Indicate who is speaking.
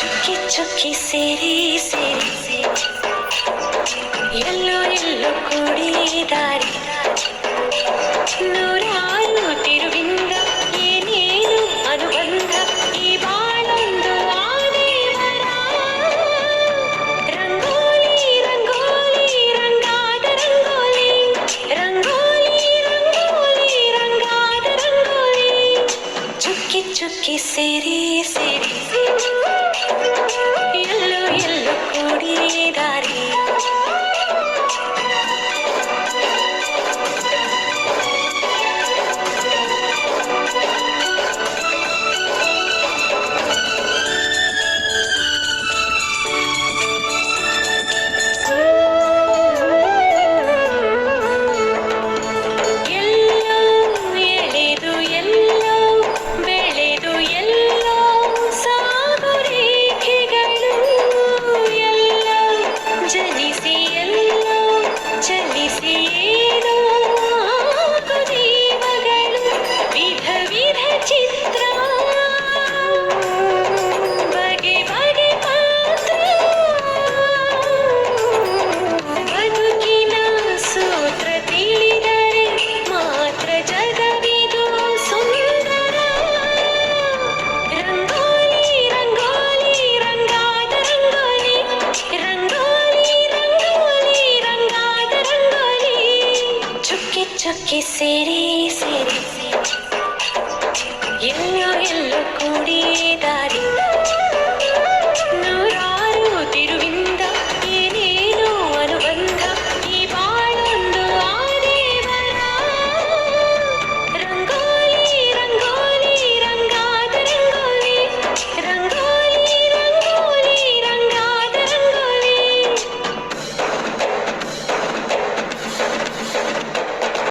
Speaker 1: ಚುಕ್ಕಿ ಚುಕ್ಕಿ ಸೇರಿ ಸೇರಿ ಸೇರಿ. ಎಲ್ಲೋ ಎಲ್ಲೋ ಕೂಡಿ ದಾರಿ. చుక్కి సిరి. సిరి ఎల్లు ఎల్లు కూడి దారి easy and ಚಕ್ಕಿ ಸೇರಿ ಸೇರಿ ಎಲ್ಲೂ ಎಲ್ಲೂ ಕೂಡಿ ದಾರಿ.